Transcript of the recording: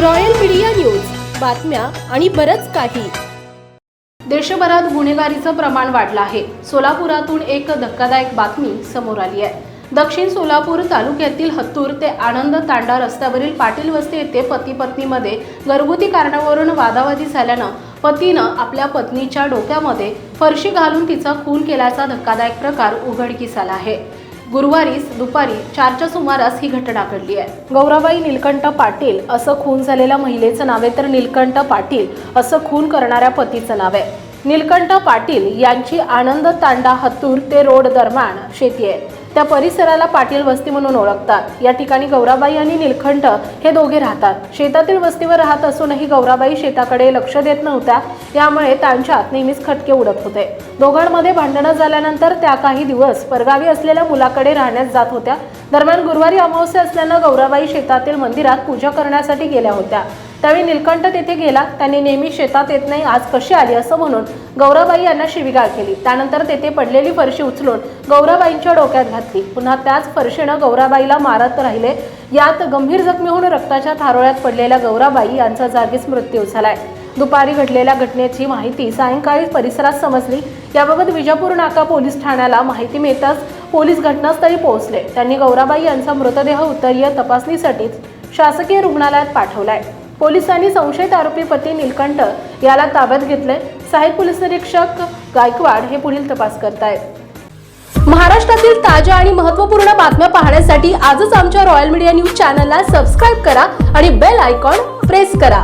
Royal media news. बातम्या आणि बरंच काही. देशभरात गुन्हेगारीचं प्रमाण वाढलं आहे. सोलापुरातून एक धक्कादायक बातमी समोर आली आहे. दक्षिण सोलापूर तालुक्यातील हत्तूर ते आनंद तांडा रस्त्यावरील पाटील वस्ती येथे पती पत्नीमध्ये घरगुती कारणावरून वादावादी झाल्यानं पतीनं आपल्या पत्नीच्या डोक्यामध्ये फरशी घालून तिचा खून केल्याचा धक्कादायक प्रकार उघडकीस आला आहे. गुरुवारीच दुपारी चारच्या सुमारास ही घटना घडली आहे. गौराबाई नीलकंठ पाटील असं खून झालेल्या महिलेचं नाव आहे तर निलकंठ पाटील असं खून करणाऱ्या पतीचं नाव आहे. निलकंठ पाटील यांची आनंद तांडा हत्तूर ते रोड दरम्यान शेती आहे. त्या परिसराला पाटील वस्ती म्हणून ओळखतात. या ठिकाणी गौराबाई आणि निलकंठ हे दोघे राहतात. शेतातील वस्तीवर राहत असूनही गौराबाई शेताकडे लक्ष देत नव्हत्या. यामुळे त्यांच्यात नेहमीच खटके उडत होते. दोघांमध्ये भांडणं झाल्यानंतर त्या काही दिवस परगावी असलेल्या मुलाकडे राहण्यास जात होत्या. दरम्यान गुरुवारी अमावस्या असल्यानं गौराबाई शेतातील मंदिरात पूजा करण्यासाठी गेल्या होत्या. त्यावेळी निलकंठ तेथे गेला. त्यांनी नेहमी शेतात येत नाही आज कशी आली असं म्हणून गौराबाई यांना शिविगाळ केली. त्यानंतर तेथे पडलेली फरशी उचलून गौराबाईंच्या डोक्यात घातली. पुन्हा त्याच फरशीनं गौराबाईला मारत राहिले. यात गंभीर जखमी होऊन रक्ताच्या थारोळ्यात पडलेल्या गौराबाई यांचा जागीच मृत्यू झालाय. दुपारी घडलेल्या घटनेची माहिती सायंकाळी परिसरात समजली. याबाबत विजापूर नाका पोलीस ठाण्याला माहिती मिळताच पोलीस घटनास्थळी पोहोचले. त्यांनी गौराबाई यांचा मृतदेह उत्तरीय तपासणीसाठी शासकीय रुग्णालयात पाठवलाय. पोलिसांनी संशयित आरोपी पती नीलकंठ याला ताब्यात घेतले सहाय्यक पोलीस निरीक्षक गायकवाड हे पुढील तपास करतायत. महाराष्ट्रातील ताज्या आणि महत्त्वपूर्ण बातम्या पाहण्यासाठी आजच आमच्या रॉयल मीडिया न्यूज चॅनलला सबस्क्राईब करा आणि बेल आयकॉन प्रेस करा.